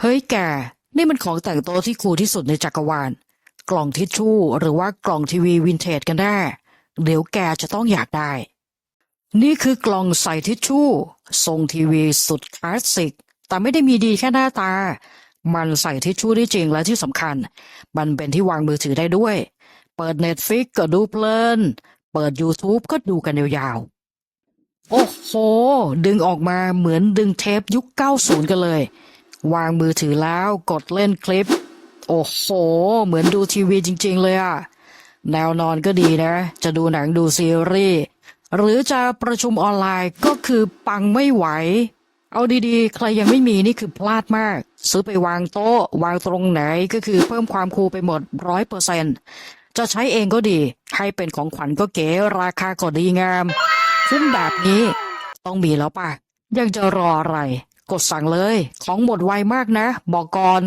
เฮ้ยแก นี่มันของแต่งโตัวที่คูลที่สุดในจักรวาล กล่องทิชชู่หรือว่ากล่องทีวีวินเทจกันแน่เดี๋ยวแกจะต้องอยากได้ นี่คือกล่องใส่ทิชชู่ ทรงทีวีสุดคลาสสิก แต่ไม่ได้มีดีแค่หน้าตา มันใส่ทิชชู่ได้จริงและที่สำคัญ มันเป็นที่วางมือถือได้ด้วย เปิดเน็ตฟิกก็ดูเพลิน เปิด YouTube ก็ดูกันยาวๆ โอ้โห ดึงออกมาเหมือนดึงเทปยุค 90 กันเลย วางมือถือแล้วกดเล่นคลิป โอ้โห เหมือนดูทีวีจริง ๆ เลยอะแนวนอนก็ดีนะ จะดูหนังดูซีรีส์หรือจะประชุมออนไลน์ก็คือปังไม่ไหว เอาดีๆ ใครยังไม่มีนี่คือพลาดมาก ซื้อไปวางโต๊ะ วางตรงไหนก็คือเพิ่มความคูลไปหมดร้อยเปอร์เซนจะใช้เองก็ดี ให้เป็นของขวัญก็เก๋ราคาก็ดีงามซึ่งแบบนี้ต้องมีแล้วป่ะ ยังจะรออะไร กดสั่งเลย ของหมดไวมากนะ บอกก่อน